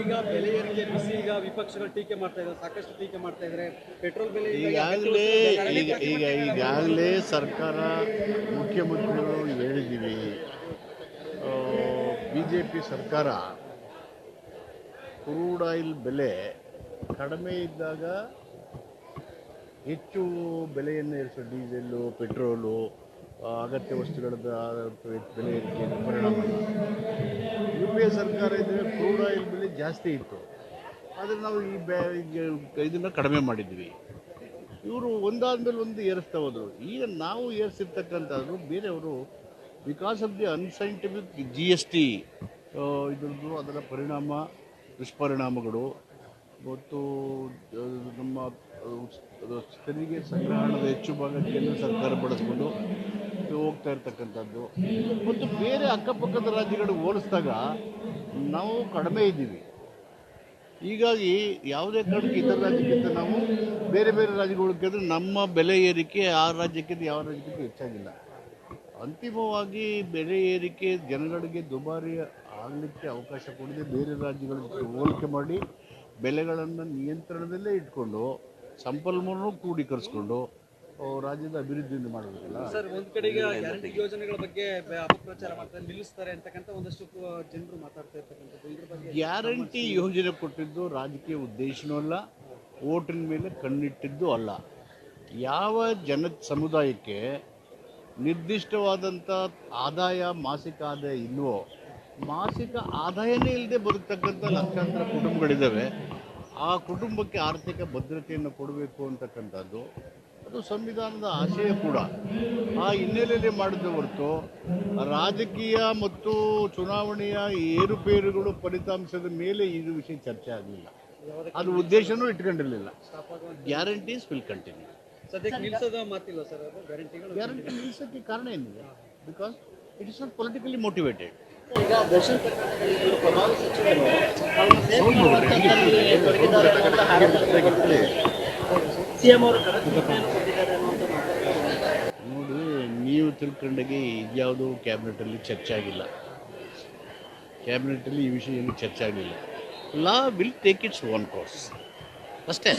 ಈಗ ಬೆಲೆ ಏರಿಕೆ ಬಿಸಿ ಈಗ ವಿಪಕ್ಷಗಳು ಟೀಕೆ ಮಾಡ್ತಾ ಇದ್ದಾರೆ ಸಾಕಷ್ಟು ಟೀಕೆ ಮಾಡ್ತಾ ಇದ್ದಾರೆ. ಪೆಟ್ರೋಲ್ ಬೆಲೆ ಈಗ ಈಗಾಗಲೇ ಈಗ ಈಗ ಈಗಾಗಲೇ ಸರ್ಕಾರ ಮುಖ್ಯಮಂತ್ರಿಗಳು ಹೇಳಿದ್ದೀವಿ. ಬಿ ಜೆ ಪಿ ಸರ್ಕಾರ ಕ್ರೂಡ್ ಆಯಿಲ್ ಬೆಲೆ ಕಡಿಮೆ ಇದ್ದಾಗ ಹೆಚ್ಚು ಬೆಲೆಯನ್ನು ಏರಿಸೋ ಡೀಸೆಲ್ಲು ಪೆಟ್ರೋಲು ಅಗತ್ಯ ವಸ್ತುಗಳ ಬೆಲೆ ಏರಿಕೆ ಪರಿಣಾಮ ಯು ಪಿ ಎ ಸರ್ಕಾರ ಇದ್ದರೆ ಕ್ರೂಡ್ ಆಯಿಲ್ ಬೆಲೆ ಜಾಸ್ತಿ ಇತ್ತು. ಆದರೆ ನಾವು ಈ ಬೆ ಇದನ್ನು ಕಡಿಮೆ ಮಾಡಿದ್ವಿ. ಇವರು ಒಂದಾದ ಮೇಲೆ ಒಂದು ಏರಿಸ್ತಾ ಹೋದರು. ಈಗ ನಾವು ಏರಿಸಿರ್ತಕ್ಕಂಥದ್ದು ಬೇರೆಯವರು because of the unscientific G S T ಇದ್ರದ್ದು ಅದರ ಪರಿಣಾಮ, ದುಷ್ಪರಿಣಾಮಗಳು ಮತ್ತು ನಮ್ಮ ತೆರಿಗೆ ಸಂಗ್ರಹಣದ ಹೆಚ್ಚು ಭಾಗ ಕೇಂದ್ರ ಸರ್ಕಾರ ಬಳಸ್ಕೊಂಡು ಹೋಗ್ತಾ ಇರ್ತಕ್ಕಂಥದ್ದು. ಮತ್ತು ಬೇರೆ ಅಕ್ಕಪಕ್ಕದ ರಾಜ್ಯಗಳು ಹೋಲಿಸಿದಾಗ ನಾವು ಕಡಿಮೆ ಇದ್ದೀವಿ. ಹೀಗಾಗಿ ಯಾವುದೇ ಕಾರಣಕ್ಕೆ ಇತರ ರಾಜ್ಯಕ್ಕಿಂತ ನಾವು ಬೇರೆ ಬೇರೆ ರಾಜ್ಯಗಳಿಗಿಂತ ನಮ್ಮ ಬೆಲೆ ಏರಿಕೆ ಆ ರಾಜ್ಯಕ್ಕಿಂತ ಯಾವ ರಾಜ್ಯಕ್ಕಿಂತ ಹೆಚ್ಚಾಗಿಲ್ಲ. ಅಂತಿಮವಾಗಿ ಬೆಲೆ ಏರಿಕೆ ಜನಗಳಿಗೆ ದುಬಾರಿ ಆಗಲಿಕ್ಕೆ ಅವಕಾಶ ಕೊಡದೆ ಬೇರೆ ರಾಜ್ಯಗಳ ಹೋಲಿಕೆ ಮಾಡಿ ಬೆಲೆಗಳನ್ನು ನಿಯಂತ್ರಣದಲ್ಲೇ ಇಟ್ಕೊಂಡು ಸಂಪನ್ಮೂಲನೂ ಕ್ರೋಢೀಕರಿಸ್ಕೊಂಡು ರಾಜ್ಯದ ಅಭಿವೃದ್ಧಿಯನ್ನು ಮಾಡಬೇಕಲ್ಲ ಸರ್ ಒಂದು ಕಡೆಗೆ ಗ್ಯಾರಂಟಿ ಯೋಜನೆಗಳ ಬಗ್ಗೆ ಅಪಪ್ರಚಾರ ಮಾಡ್ತಾರೆ ನಿಲ್ಲಿಸ್ತಾರೆ ಅಂತಕ್ಕಂಥ ಒಂದಷ್ಟು ಜನರು ಮಾತಾಡ್ತಾ ಇರ್ತಕ್ಕಂಥದ್ದು. ಇದ್ರ ಬಗ್ಗೆ ಗ್ಯಾರಂಟಿ ಯೋಜನೆ ಕೊಟ್ಟಿದ್ದು ರಾಜಕೀಯ ಉದ್ದೇಶನೂ ಅಲ್ಲ ಓಟಿನ ಮೇಲೆ ಕಣ್ಣಿಟ್ಟಿದ್ದು ಅಲ್ಲ. ಯಾವ ಜನ ಸಮುದಾಯಕ್ಕೆ ನಿರ್ದಿಷ್ಟವಾದಂಥ ಆದಾಯ ಮಾಸಿಕ ಆದಾಯ ಇಲ್ವೋ ಮಾಸಿಕ ಆದಾಯನೇ ಇಲ್ಲದೆ ಬದುಕ್ತಕ್ಕಂಥ ಲಕ್ಷಾಂತರ ಕುಟುಂಬಗಳಿದ್ದಾವೆ. ಆ ಕುಟುಂಬಕ್ಕೆ ಆರ್ಥಿಕ ಭದ್ರತೆಯನ್ನು ಕೊಡಬೇಕು ಅಂತಕ್ಕಂಥದ್ದು ಅದು ಸಂವಿಧಾನದ ಆಶಯ ಕೂಡ. ಆ ಹಿನ್ನೆಲೆಯಲ್ಲಿ ಮಾಡಿದ ಹೊರತು ರಾಜಕೀಯ ಮತ್ತು ಚುನಾವಣೆಯ ಏರುಪೇರುಗಳು ಫಲಿತಾಂಶದ ಮೇಲೆ ಇದು ವಿಷಯ ಚರ್ಚೆ ಆಗಲಿಲ್ಲ. ಅದು ಉದ್ದೇಶನೂ ಇಟ್ಕೊಂಡಿರಲಿಲ್ಲ. ಗ್ಯಾರಂಟೀಸ್ ವಿಲ್ ಕಂಟಿನ್ಯೂ ಗ್ಯಾರಂಟಿ ನಿಲ್ಲಿಸೋಕ್ಕೆ ಕಾರಣ ಏನಿದೆ? Because it is not politically motivated ನೋಡಿ, ನೀವು ತಿಳ್ಕೊಂಡಾಗೆ ಇದ್ಯಾವುದು ಕ್ಯಾಬಿನೆಟಲ್ಲಿ ಚರ್ಚೆ ಆಗಿಲ್ಲ. ಕ್ಯಾಬಿನೆಟಲ್ಲಿ ಈ ವಿಷಯ ಏನು ಚರ್ಚೆ ಆಗಿಲ್ಲ. Law will take its own course ಅಷ್ಟೇ.